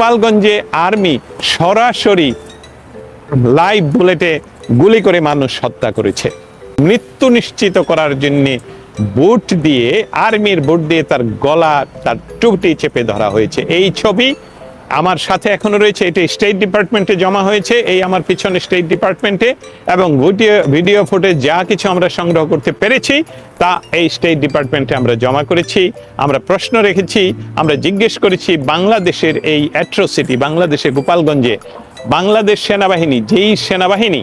গোপালগঞ্জে আর্মি সরাসরি লাইভ বুলেটে গুলি করে মানুষ হত্যা করেছে। মৃত্যু নিশ্চিত করার জন্য বুট দিয়ে, আর্মির বুট দিয়ে তার গলা, তার টুকটি চেপে ধরা হয়েছে। এই ছবি আমার সাথে এখনও রয়েছে, এটি স্টেট ডিপার্টমেন্টে জমা হয়েছে, এই আমার পিছনে স্টেট ডিপার্টমেন্টে এবং ভিডিও ভিডিও ফুটেজ যা কিছু আমরা সংগ্রহ করতে পেরেছি, তা এই স্টেট ডিপার্টমেন্টে আমরা জমা করেছি। আমরা প্রশ্ন রেখেছি, আমরা জিজ্ঞেস করেছি বাংলাদেশের এই অ্যাট্রোসিটি বাংলাদেশের গোপালগঞ্জে, বাংলাদেশ সেনাবাহিনী, যেই সেনাবাহিনী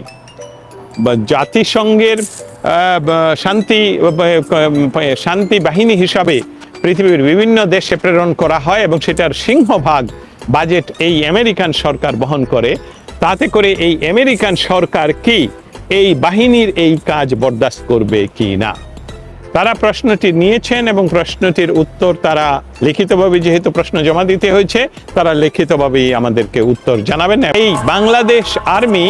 জাতিসংঘের শান্তি শান্তি বাহিনী হিসাবে পৃথিবীর বিভিন্ন দেশে প্রেরণ করা হয় এবং সেটার সিংহভাগ বাজেট এই আমেরিকান সরকার বহন করে, তাতে করে এই আমেরিকান সরকার কি এই বাহিনীর এই কাজ বরদাস্ত করবে কি না? তারা প্রশ্নটি নিয়েছেন এবং প্রশ্নটির উত্তর তারা লিখিতভাবে যেহেতু প্রশ্ন জমা দিতে হয়েছে, তারা লিখিতভাবেই আমাদেরকে উত্তর জানাবেন। এই বাংলাদেশ আর্মি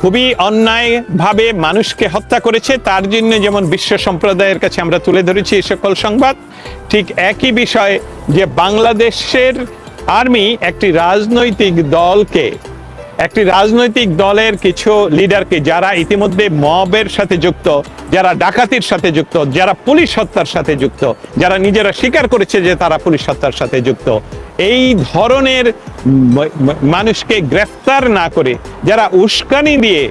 খুবই অন্যায়ভাবে মানুষকে হত্যা করেছে, তার জন্য যেমন বিশ্ব সম্প্রদায়ের কাছে আমরা তুলে ধরেছি এই সকল সংবাদ, ঠিক একই বিষয় যে বাংলাদেশের আর্মি একটি রাজনৈতিক দলকে, একটি রাজনৈতিক দলের কিছু লিডারকে যারা ইতিমধ্যে মবের সাথে যুক্ত, যারা ডাকাতির সাথে যুক্ত, যারা পুলিশ হত্যার সাথে যুক্ত, যারা নিজেরা স্বীকার করেছে যে তারা পুলিশ হত্যার সাথে যুক্ত এই ধরনের মানুষকে গ্রেফতার না করে যারা উস্কানি দিয়ে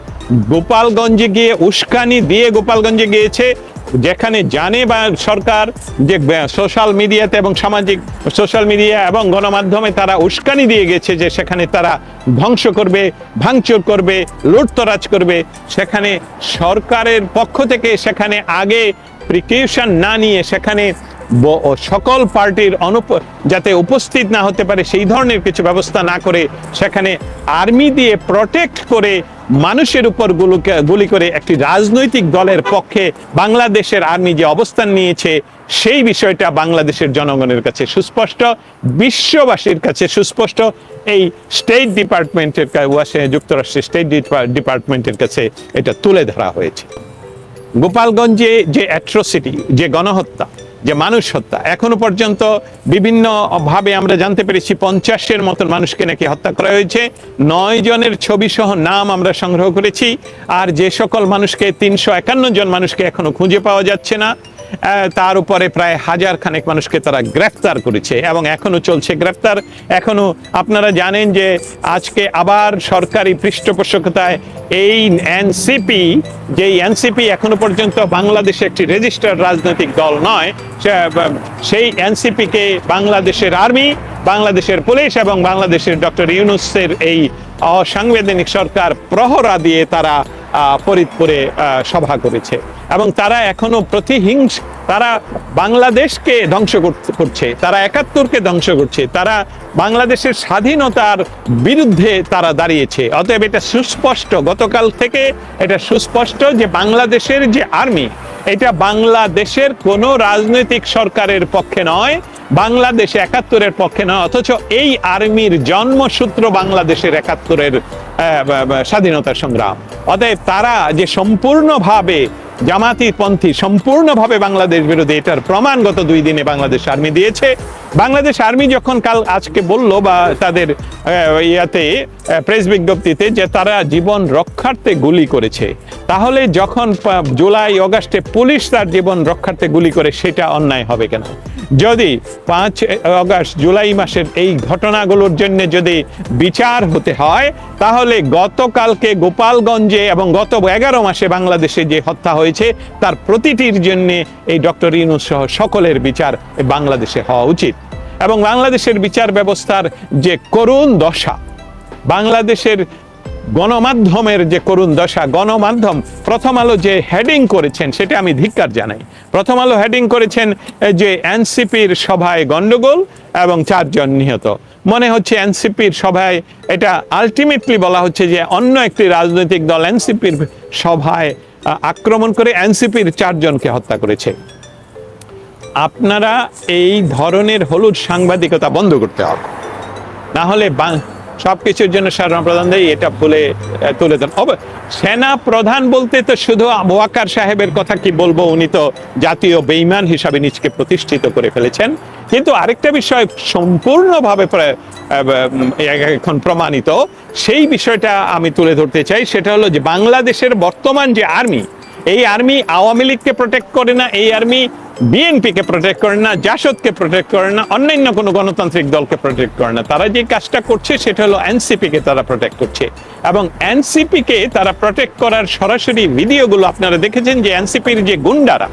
গোপালগঞ্জে গিয়ে, উস্কানি দিয়ে গোপালগঞ্জে গিয়েছে, যেখানে জানে বা সরকার যে সোশ্যাল মিডিয়াতে এবং সামাজিক সোশ্যাল মিডিয়া এবং গণমাধ্যমে তারা উস্কানি দিয়ে গেছে যে সেখানে তারা ধ্বংস করবে, ভাঙচুর করবে, লুটতরাজ করবে, সেখানে সরকারের পক্ষ থেকে সেখানে আগে প্রিকিউশন না নিয়ে সেখানে সকল পার্টির অনুপ যাতে উপস্থিত না হতে পারে, সেই ধরনের কিছু ব্যবস্থা না করে সেখানে আর্মি দিয়ে প্রটেক্ট করে মানুষের উপর গুলি করে একটি রাজনৈতিক দলের পক্ষে বাংলাদেশের আর্মি যে অবস্থান নিয়েছে, সেই বিষয়টা বাংলাদেশের জনগণের কাছে সুস্পষ্ট, বিশ্ববাসীর কাছে সুস্পষ্ট। এই স্টেট ডিপার্টমেন্টের যুক্তরাষ্ট্রের স্টেট ডিপার্টমেন্টের কাছে এটা তুলে ধরা হয়েছে। গোপালগঞ্জে যে অ্যাট্রোসিটি যে গণহত্যা যে মানুষ হত্যা। এখনও পর্যন্ত বিভিন্ন ভাবে আমরা জানতে পেরেছি পঞ্চাশের মতন মানুষকে নাকি হত্যা করা হয়েছে। নয় জনের ছবি সহ নাম আমরা সংগ্রহ করেছি। আর যে সকল মানুষকে তিনশো একান্ন জন মানুষকে এখনও খুঁজে পাওয়া যাচ্ছে না। তার উপরে প্রায় হাজার খানেক মানুষকে তারা গ্রেফতার করেছে এবং এখনও চলছে গ্রেফতার। এখনও আপনারা জানেন যে আজকে আবার সরকারি পৃষ্ঠপোষকতায় এই এনসিপি যে এনসিপি এখনও পর্যন্ত বাংলাদেশে একটি রেজিস্টার্ড রাজনৈতিক দল নয় সেই এনসিপিকে বাংলাদেশের আর্মি, বাংলাদেশের পুলিশ এবং বাংলাদেশের ডক্টর ইউনুসের এই অসাংবিধানিক সরকার প্রহরা দিয়ে তারা ফরিদপুরে সভা করেছে। এবং তারা এখনও প্রতিহিংস, তারা বাংলাদেশকে ধ্বংস করছে, তারা একাত্তরকে ধ্বংস করছে, তারা বাংলাদেশের স্বাধীনতার বিরুদ্ধে তারা দাঁড়িয়েছে। অতএব এটা সুস্পষ্ট, গতকাল থেকে এটা সুস্পষ্ট যে বাংলাদেশের যে আর্মি, এটা বাংলাদেশের কোনো রাজনৈতিক সরকারের পক্ষে নয়, বাংলাদেশ একাত্তরের পক্ষে নয়, অথচ এই আর্মির জন্মসূত্র বাংলাদেশের একাত্তরের স্বাধীনতা সংগ্রাম। অতএব তারা যে সম্পূর্ণভাবে জামাতি পন্থী সম্পূর্ণভাবে বাংলাদেশ বিরোধী। এটার প্রমাণ গত দুই দিনে বাংলাদেশ আর্মি দিয়েছে। বাংলাদেশ আর্মি যখন কাল আজকে বলল বা তাদের ইয়াতে প্রেস বিজ্ঞপ্তিতে যে তারা জীবন রক্ষার্থে গুলি করেছে, তাহলে যখন জুলাই, অগাস্টে পুলিশ তার জীবন রক্ষার্থে গুলি করে সেটা অন্যায় হবে কেন? যদি পাঁচ অগাস্ট, জুলাই মাসের এই ঘটনাগুলোর জন্য যদি বিচার হতে হয়, তাহলে গতকালকে গোপালগঞ্জে এবং গত এগারো মাসে বাংলাদেশে যে হত্যা হয়েছে, তার প্রতিটির জন্য এই ডক্টর ইনুস সহ সকলের বিচার বাংলাদেশে হওয়া উচিত। এবং বাংলাদেশের বিচার ব্যবস্থার যে করুণ দশা, বাংলাদেশের গণমাধ্যমের যে করুণ দশা, গণমাধ্যম প্রথম আলো যে হেডিং করেছেন, সেটা আমি ধিক্কার জানাই। প্রথম আলো হেডিং করেছেন যে এনসিপির সভায় গন্ডগোল এবং চারজন নিহত। মনে হচ্ছে এনসিপির সভায় এটা আলটিমেটলি বলা হচ্ছে যে অন্য একটি রাজনৈতিক দল এনসিপির সভায় আক্রমণ করে এনসিপির চারজনকে হত্যা করেছে। আপনারা এই ধরনের হলুদ সাংবাদিকতা বন্ধ করতে হবে। না হলে সব কিছুর জন্য প্রধান দেয় এটা বলে তুলে দেন। অব- সেনা প্রধান বলতে তো শুধু ওয়াকার সাহেবের কথা কি বলব? উনি তো জাতীয় বেইমান হিসাবে নিজকে প্রতিষ্ঠিত করে ফেলেছেন। কিন্তু আরেকটা বিষয় সম্পূর্ণভাবে এখন প্রমাণিত। সেই বিষয়টা আমি তুলে ধরতে চাই, সেটা হলো যে বাংলাদেশের বর্তমান যে আর্মি, এই আর্মি আওয়ামী লীগকে প্রোটেক্ট করে না, এই আর্মি বিএনপিকে প্রোটেক্ট করে না, জাসদকে প্রোটেক্ট করে না, অন্যান্য কোনো গণতান্ত্রিক দলকে প্রোটেক্ট করে না। তারা যে কাজটা করছে সেটা হলো এনসিপি কে তারা প্রোটেক্ট করছে। এবং এনসিপি কে তারা প্রোটেক্ট করার সরাসরি ভিডিওগুলো আপনারা দেখেছেন যে এনসিপির যে গুন্ডারা,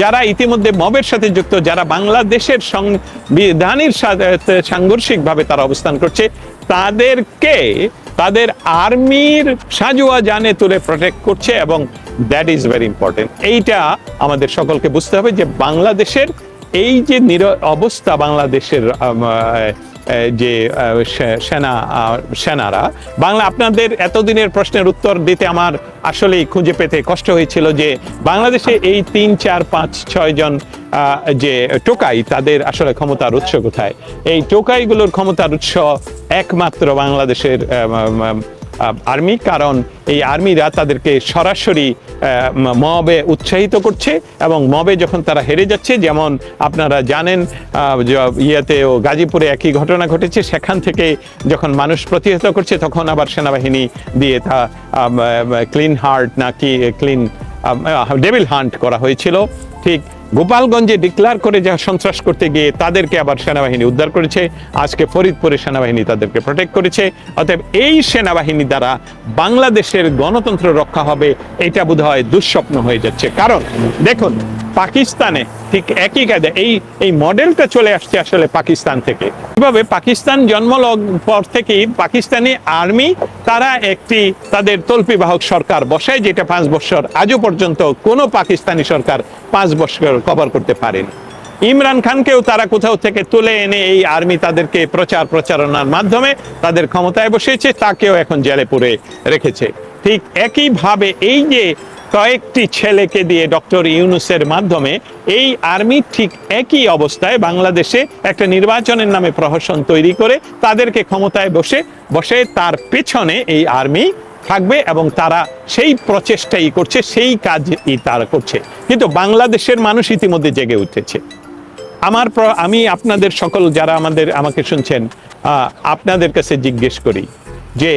যারা ইতিমধ্যে মবের সাথে যুক্ত, যারা বাংলাদেশের সংবিধানের সাথে সাংঘর্ষিকভাবে তারা অবস্থান করছে, তাদেরকে, তাদের আর্মির সাজুয়া জানে তুলে প্রোটেক্ট করছে এবং দ্যাট ইজ ভেরি ইম্পর্টেন্ট এইটা আমাদের সকলকে বুঝতে হবে যে বাংলাদেশের এই যে নির অবস্থা বাংলাদেশের যে সেনা সেনারা, বাংলা আপনাদের এতদিনের প্রশ্নের উত্তর দিতে আমার আসলেই খুঁজে পেতে কষ্ট হয়েছিল যে বাংলাদেশে এই তিন, চার, পাঁচ, ছয় জন যে টোকাই, তাদের আসলে ক্ষমতার উৎস কোথায়? এই টোকাইগুলোর ক্ষমতার উৎস একমাত্র বাংলাদেশের আর্মি, কারণ এই আর্মিরা তাদেরকে সরাসরি মবে উৎসাহিত করছে এবং মবে যখন তারা হেরে যাচ্ছে, যেমন আপনারা জানেন ইয়েতে ও গাজীপুরে একই ঘটনা ঘটেছে, সেখান থেকে যখন মানুষ প্রতিহত করছে, তখন আবার সেনাবাহিনী দিয়ে তা ক্লিন হার্ট নাকি ক্লিন ডেভিল হান্ট করা হয়েছিল। ঠিক গোপালগঞ্জে ডিক্লার করে যা সন্ত্রাস করতে গিয়ে তাদেরকে আবার সেনাবাহিনী উদ্ধার করেছে। আজকে ফরিদপুরের সেনাবাহিনী তাদেরকে প্রোটেক্ট করেছে। অতএব এই সেনাবাহিনী দ্বারা বাংলাদেশের গণতন্ত্র রক্ষা হবে, এটা বোধহয় দুঃস্বপ্ন হয়ে যাচ্ছে। কারণ, দেখুন পাকিস্তানে, ঠিক একই কায়দা এই এই মডেলটা চলে আসছে আসলে পাকিস্তান থেকে। কীভাবে পাকিস্তান জন্মলগ পর থেকেই পাকিস্তানি আর্মি, তারা একটি তাদের তল্পি বাহক সরকার বসায়, যেটা পাঁচ বছর আজও পর্যন্ত কোনো পাকিস্তানি সরকার পাঁচ বছর কভার করতে পারেনি। ইমরান খানকেও তারা কোথাও থেকে তুলে এনে এই আর্মি তাদেরকে প্রচার প্রচারণার মাধ্যমে তাদের ক্ষমতায় বসিয়েছে, তাকেও এখন জেলে পুরে রেখেছে। ঠিক একইভাবে এই যে কয়েকটি ছেলেকে দিয়ে ডক্টর ইউনুসের মাধ্যমে এই আর্মি ঠিক একই অবস্থায় বাংলাদেশে একটা নির্বাচনের নামে প্রহসন তৈরি করে তাদেরকে ক্ষমতায় বসে বসে তার পেছনে এই আর্মি থাকবে এবং তারা সেই প্রচেষ্টাই করছে, সেই কাজই তারা করছে। কিন্তু বাংলাদেশের মানুষ ইতিমধ্যে জেগে উঠেছে। আমার আমি আপনাদের সকল যারা আমাদের, আমাকে শুনছেন আপনাদের কাছে জিজ্ঞেস করি যে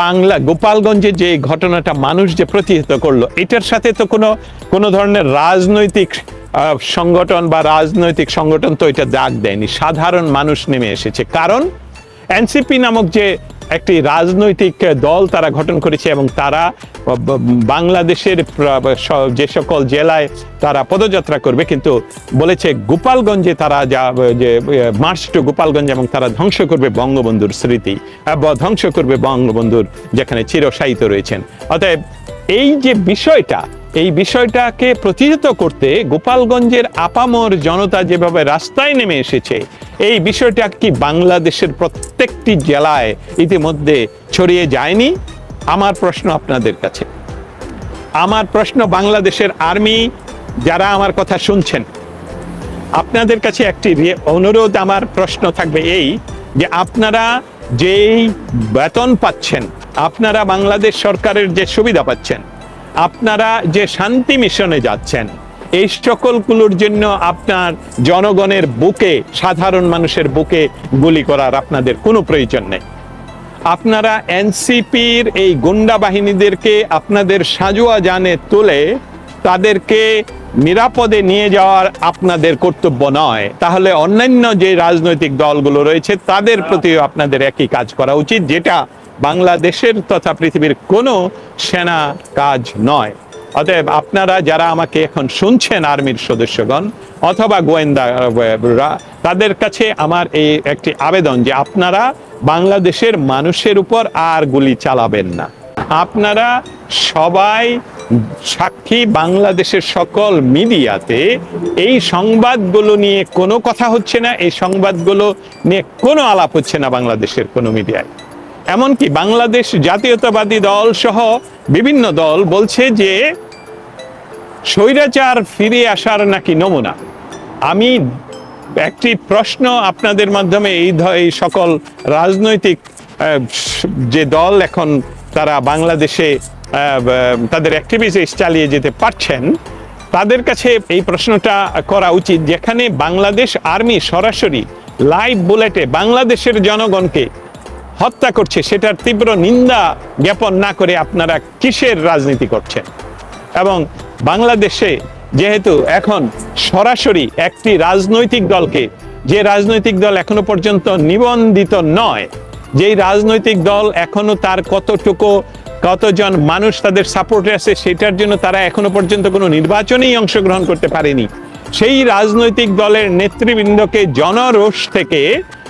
বাংলা, গোপালগঞ্জে যে ঘটনাটা মানুষ যে প্রতিহিত করল, এটার সাথে তো কোনো কোনো ধরনের রাজনৈতিক সংগঠন বা রাজনৈতিক সংগঠন তো এটা দাগ দেয়নি। সাধারণ মানুষ নেমে এসেছে। কারণ, এনসিপি নামক যে একটি রাজনৈতিক দল তারা গঠন করেছে এবং তারা বাংলাদেশের যে সকল জেলায় তারা পদযাত্রা করবে। কিন্তু বলেছে গোপালগঞ্জে তারা যা, যে, মার্চ টু গোপালগঞ্জ এবং তারা ধ্বংস করবে বঙ্গবন্ধুর স্মৃতি ধ্বংস করবে বঙ্গবন্ধুর যেখানে চিরসায়িত রয়েছেন। অতএব এই যে বিষয়টা, এই বিষয়টাকে প্রতিহত করতে গোপালগঞ্জের আপামর জনতা যেভাবে রাস্তায় নেমে এসেছে এই বিষয়টা কি বাংলাদেশের প্রত্যেকটি জেলায় ইতিমধ্যে ছড়িয়ে যায়নি? আমার প্রশ্ন আপনাদের কাছে। আমার প্রশ্ন বাংলাদেশের আর্মি, যারা আমার কথা শুনছেন, আপনাদের কাছে একটি অনুরোধ, আমার প্রশ্ন থাকবে এই যে আপনারা যেই বেতন পাচ্ছেন, আপনারা বাংলাদেশ সরকারের যে সুবিধা পাচ্ছেন, আপনারা যে শান্তি মিশনে যাচ্ছেন এই সকলগুলোর জন্য আপনার জনগণের বুকে, সাধারণ মানুষের বুকে গুলি করার আপনাদের কোনো প্রয়োজন নেই। আপনারা এনসিপির এই গুন্ডা বাহিনীদেরকে আপনাদের সাজুয়া জানে তুলে তাদেরকে নিরাপদে নিয়ে যাওয়ার আপনাদের কর্তব্য নয়। তাহলে অন্যান্য যে রাজনৈতিক দলগুলো রয়েছে, তাদের প্রতিও আপনাদের একই কাজ করা উচিত, যেটা বাংলাদেশের তথা পৃথিবীর কোনো সেনা কাজ নয়। অতএব আপনারা যারা আমাকে এখন শুনছেন আর্মির সদস্যগণ অথবা গোয়েন্দারা তাদের কাছে আমার এই একটি আবেদন যে আপনারা বাংলাদেশের মানুষের উপর আর গুলি চালাবেন না। আপনারা সবাই সাক্ষী বাংলাদেশের সকল মিডিয়াতে এই সংবাদগুলো নিয়ে কোনো কথা হচ্ছে না, এই সংবাদগুলো নিয়ে কোনো আলাপ হচ্ছে না বাংলাদেশের কোনো মিডিয়ায়। এমনকি বাংলাদেশ জাতীয়তাবাদী দল সহ বিভিন্ন দল বলছে যে স্বৈরাচার ফিরে আসার নাকি নমুনা। আমি একটি প্রশ্ন আপনাদের মাধ্যমে এই এই সকল রাজনৈতিক যে দল এখন তারা বাংলাদেশে তাদের অ্যাক্টিভিটিস চালিয়ে যেতে পারছেন, তাদের কাছে এই প্রশ্নটা করা উচিত। যেখানে বাংলাদেশ আর্মি সরাসরি লাইভ বুলেটে বাংলাদেশের জনগণকে হত্যা করছে, সেটার তীব্র নিন্দা জ্ঞাপন না করে আপনারা কিসের রাজনীতি করছেন? এবং বাংলাদেশে যেহেতু এখন সরাসরি একটি রাজনৈতিক দলকে, যে রাজনৈতিক দল এখনও পর্যন্ত নিবন্ধিত নয়, যেই রাজনৈতিক দল এখনও তার কতটুকু, কতজন মানুষ তাদের সাপোর্টে আছে, সেটার জন্য তারা এখনও পর্যন্ত কোনো নির্বাচনেই অংশগ্রহণ করতে পারেনি। সেই রাজনৈতিক দলের নেতৃবৃন্দকে জনরোষ থেকে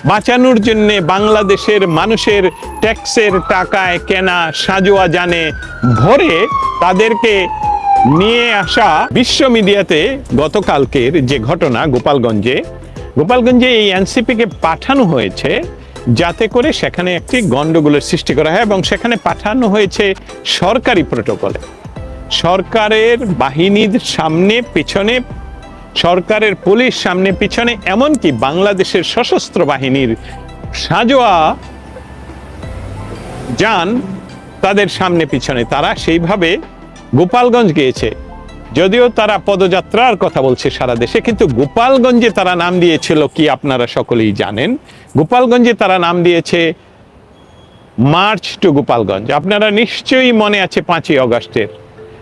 বাঁচানোর জন্য বাংলাদেশের মানুষের ট্যাক্সের টাকায় কেনা সাজোয়া জানে ভরে তাদেরকে নিয়ে আসা বিশ্ব মিডিয়াতে গতকালকের যে ঘটনা গোপালগঞ্জে গোপালগঞ্জে এই এনসিপিকে পাঠানো হয়েছে যাতে করে সেখানে একটি গন্ডগোলের সৃষ্টি করা হয় এবং সেখানে পাঠানো হয়েছে সরকারি প্রোটোকলে। সরকারের বাহিনীর সামনে, পিছনে সরকারের পুলিশ সামনে পিছনে, এমনকি বাংলাদেশের সশস্ত্র বাহিনীর সাজোয়া যান তাদের সামনে পিছনে। তারা সেইভাবে গোপালগঞ্জ গিয়েছে। যদিও তারা পদযাত্রার কথা বলছে সারা দেশে, কিন্তু গোপালগঞ্জে তারা নাম দিয়েছিল কি আপনারা সকলেই জানেন। গোপালগঞ্জে তারা নাম দিয়েছে মার্চ টু গোপালগঞ্জ। আপনারা নিশ্চয়ই মনে আছে পাঁচই অগস্টের।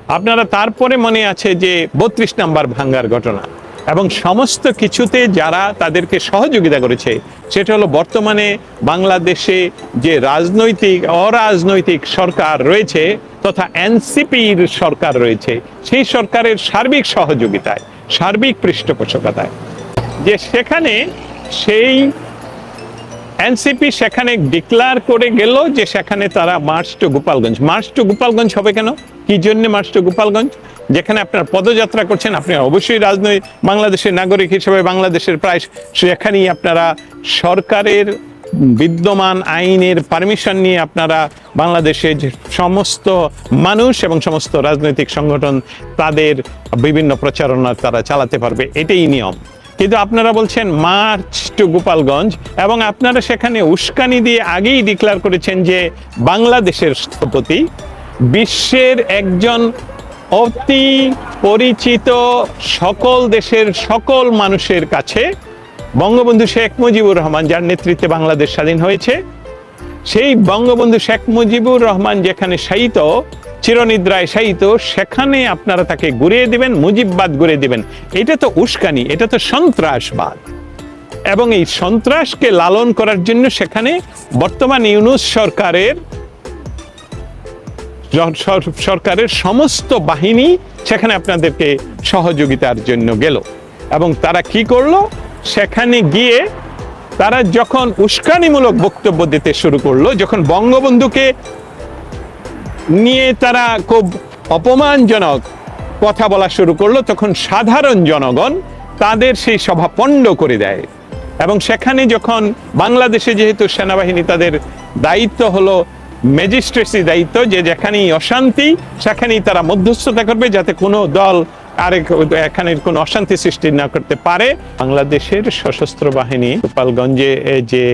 আপনারা তারপরে মনে আছে যে বত্রিশ নাম্বার ভাঙ্গার ঘটনা। এবং সমস্ত কিছুতে যারা তাদেরকে সহযোগিতা করেছে, সেটা হলো বর্তমানে বাংলাদেশে যে রাজনৈতিক, অরাজনৈতিক সরকার রয়েছে তথা এনসিপির সরকার রয়েছে, সেই সরকারের সার্বিক সহযোগিতায়, সার্বিক পৃষ্ঠপোষকতায়। যে সেখানে সেই এনসিপি সেখানে ডিক্লার করে গেল যে সেখানে তারা march to Gopalganj. March to Gopalganj হবে কেন? কি জন্য মার্চ টু গোপালগঞ্জ? যেখানে আপনার পদযাত্রা করছেন, আপনি অবশ্যই রাজনৈতিক বাংলাদেশের নাগরিক হিসেবে বাংলাদেশের প্রায় সেখানেই আপনারা সরকারের বিদ্যমান আইনের পারমিশন নিয়ে আপনারা বাংলাদেশের যে সমস্ত মানুষ এবং সমস্ত রাজনৈতিক সংগঠন তাদের বিভিন্ন প্রচারণা তারা চালাতে পারবে, এটাই নিয়ম। কিন্তু আপনারা বলছেন মার্চ টু গোপালগঞ্জ এবং আপনারা সেখানে উস্কানি দিয়ে আগেই ডিক্লার করেছেন যে বাংলাদেশের স্থপতি বিশ্বের একজন অতি পরিচিত সকল দেশের সকল মানুষের কাছে বঙ্গবন্ধু শেখ মুজিবুর রহমান, যার নেতৃত্বে বাংলাদেশ স্বাধীন হয়েছে, সেই বঙ্গবন্ধু শেখ মুজিবুর রহমান যেখানে শায়িত, চিরনিদ্রায় শায়িত, সেখানে আপনারা তাকে ঘুরিয়ে দিবেন, মুজিববাদ ঘুরিয়ে দিবেন। এটা তো উস্কানি, এটা তো সন্ত্রাসবাদ। এবং এই সন্ত্রাসকে লালন করার জন্য সেখানে বর্তমান ইউনুস সরকারের সরকারের সমস্ত বাহিনী সেখানে আপনাদেরকে সহযোগিতার জন্য গেল। এবং তারা কি করল? সেখানে গিয়ে তারা যখন উস্কানিমূলক বক্তব্য দিতে শুরু করল, যখন বঙ্গবন্ধুকে নিয়ে তারা খুব অপমানজনক কথা বলা শুরু করল, তখন সাধারণ জনগণ তাদের সেই সভা পণ্ড করে দেয়। এবং সেখানে যখন বাংলাদেশে যেহেতু সেনাবাহিনী তাদের দায়িত্ব হলো ম্যাজিস্ট্রেসি দায়িত্ব যে যেখানেই অশান্তি, সেখানেই তারা মধ্যস্থতা করবে যাতে কোনো দল আরেক এখানে কোনো অশান্তি সৃষ্টি না করতে পারে। বাংলাদেশের সশস্ত্র বাহিনী গোপালগঞ্জে যে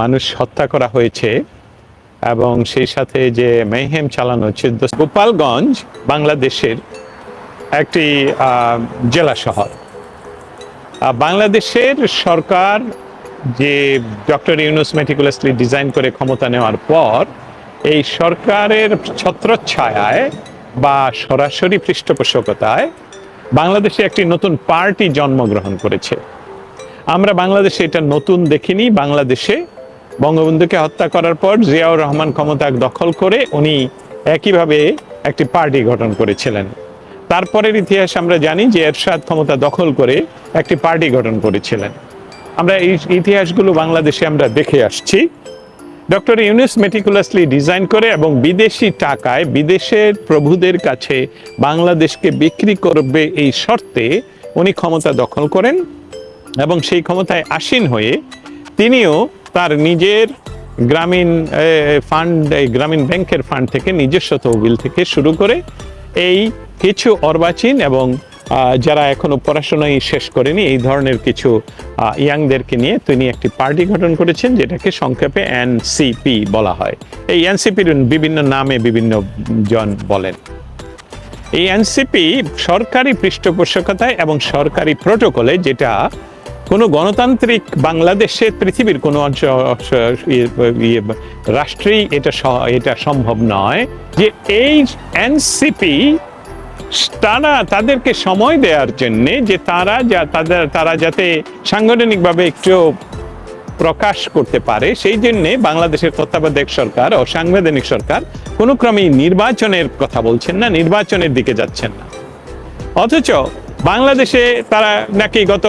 মানুষ হত্যা করা হয়েছে এবং সেই সাথে যে মেহেম চালানো হচ্ছে, গোপালগঞ্জ বাংলাদেশের একটি জেলা শহর। বাংলাদেশের সরকার যে ডক্টর ইউনুস মেটিকুলাসলি ডিজাইন করে ক্ষমতা নেওয়ার পর, এই সরকারের ছত্রচ্ছায়ায় বা সরাসরি পৃষ্ঠপোষকতায় বাংলাদেশে একটি নতুন পার্টি জন্মগ্রহণ করেছে। আমরা বাংলাদেশে এটা নতুন দেখিনি। বাংলাদেশে বঙ্গবন্ধুকে হত্যা করার পর জিয়াউর রহমান ক্ষমতা দখল করে উনি একইভাবে একটি পার্টি গঠন করেছিলেন। তারপরের ইতিহাস আমরা জানি যে এরশাদ ক্ষমতা দখল করে একটি পার্টি গঠন করেছিলেন। আমরা এই ইতিহাসগুলো বাংলাদেশে আমরা দেখে আসছি। ডক্টর ইউনুস মেটিকুলাসলি ডিজাইন করে এবং বিদেশি টাকায় বিদেশের প্রভুদের কাছে বাংলাদেশকে বিক্রি করবে এই শর্তে উনি ক্ষমতা দখল করেন এবং সেই ক্ষমতায় আসীন হয়ে তিনিও তার নিজের গ্রামীণ ফান্ড গ্রামীণ ব্যাংকের ফান্ড থেকে নিজস্ব তহবিল থেকে শুরু করে এই কিছু অর্বাচীন এবং যারা এখনও পড়াশোনাই শেষ করেনি এই ধরনের কিছু ইয়াংদেরকে নিয়ে তিনি একটি পার্টি গঠন করেছেন যেটাকে সংক্ষেপে এনসিপি বলা হয়। এই এনসিপির বিভিন্ন নামে বিভিন্ন জন বলেন। এই এনসিপি সরকারি পৃষ্ঠপোষকতায় এবং সরকারি প্রোটোকলে যেটা কোনো গণতান্ত্রিক বাংলাদেশে পৃথিবীর কোনো অঞ্চল ইয়ে, রাষ্ট্রেই এটা এটা সম্ভব নয় যে এই এনসিপি তারা তাদেরকে সময় দেওয়ার জন্যে যে তারা যা তাদের, তারা যাতে সাংগঠনিকভাবে একটু প্রকাশ করতে পারে, সেই জন্যে বাংলাদেশের তত্ত্বাবধায়ক সরকার ও সাংবিধানিক সরকার কোনো ক্রমেই নির্বাচনের কথা বলছেন না, নির্বাচনের দিকে যাচ্ছেন না। অথচ বাংলাদেশে তারা নাকি গত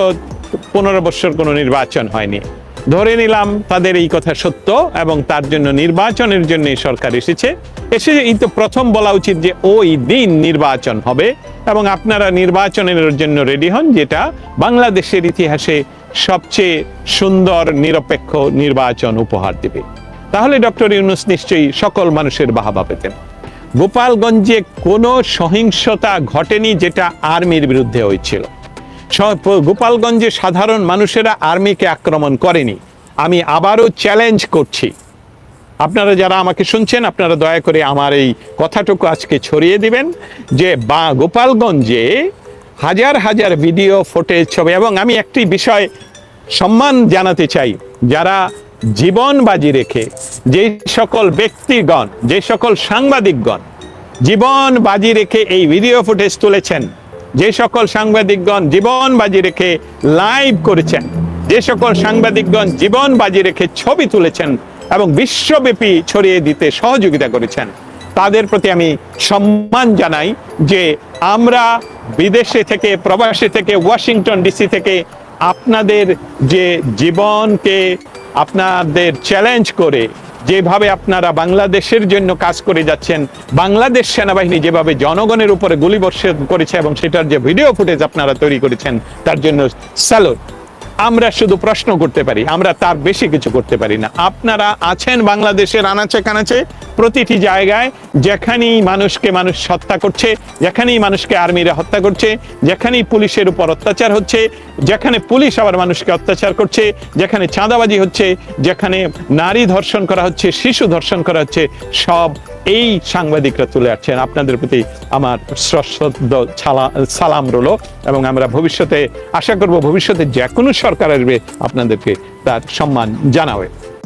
পনেরো বছর কোনো নির্বাচন হয়নি। ধরে নিলাম তাদের এই কথা সত্য এবং তার জন্য নির্বাচনের জন্য সরকার এসেছে। এসে এই তো প্রথম বলা উচিত যে ওই দিন নির্বাচন হবে এবং আপনারা নির্বাচনের জন্য রেডি হন, যেটা বাংলাদেশের ইতিহাসে সবচেয়ে সুন্দর, নিরপেক্ষ নির্বাচন উপহার দেবে। তাহলে ডক্টর ইউনুস নিশ্চয়ই সকল মানুষের বাহাবা পেতেন। গোপালগঞ্জে কোনো সহিংসতা ঘটেনি যেটা আর্মির বিরুদ্ধে হয়েছিল। গোপালগঞ্জে সাধারণ মানুষেরা আর্মিকে আক্রমণ করেনি। আমি আবারও চ্যালেঞ্জ করছি। আপনারা যারা আমাকে শুনছেন, আপনারা দয়া করে আমার এই কথাটুকু আজকে ছড়িয়ে দিবেন যে বা গোপালগঞ্জে হাজার হাজার ভিডিও ফুটেজ ছবি এবং আমি একটি বিষয় সম্মান জানাতে চাই। যারা জীবন বাজি রেখে, যে সকল ব্যক্তিগণ, যে সকল সাংবাদিকগণ জীবন বাজি রেখে এই ভিডিও ফুটেজ তুলেছেন যে সকল সাংবাদিকগণ জীবন বাজি রেখে লাইভ করেছেন, যে সকল সাংবাদিকগণ জীবন বাজি রেখে ছবি তুলেছেন এবং বিশ্বব্যাপী ছড়িয়ে দিতে সহযোগিতা করেছেন, তাদের প্রতি আমি সম্মান জানাই যে আমরা বিদেশে থেকে, প্রবাসী থেকে, ওয়াশিংটন ডিসি থেকে আপনাদের যে জীবনকে আপনাদের চ্যালেঞ্জ করে যেভাবে আপনারা বাংলাদেশের জন্য কাজ করে যাচ্ছেন, বাংলাদেশ সেনাবাহিনী যেভাবে জনগণের উপরে গুলিবর্ষণ করেছে এবং সেটার যে ভিডিও ফুটেজ আপনারা তৈরি করেছেন, তার জন্য স্যালুট আমরা শুধু প্রশ্ন করতে পারি, আমরা তার বেশি কিছু করতে পারি না। আপনারা আছেন বাংলাদেশের আনাচে কানাচে, প্রতিটি জায়গায় যেখানেই মানুষকে মানুষ হত্যা করছে, যেখানেই মানুষকে আর্মিরা হত্যা করছে, যেখানেই পুলিশের উপর অত্যাচার হচ্ছে, যেখানে পুলিশ আবার মানুষকে অত্যাচার করছে, যেখানে চাঁদাবাজি হচ্ছে, যেখানে নারী ধর্ষণ করা হচ্ছে, শিশু ধর্ষণ করা হচ্ছে, সব এই সাংবাদিকরা চলে আসছেন আপনাদের প্রতি আমার সালাম রলো এবং আমরা ভবিষ্যতে আশা করব ভবিষ্যতে যে কোনো সরকার আসবে আপনাদেরকে তার সম্মান জানাবে।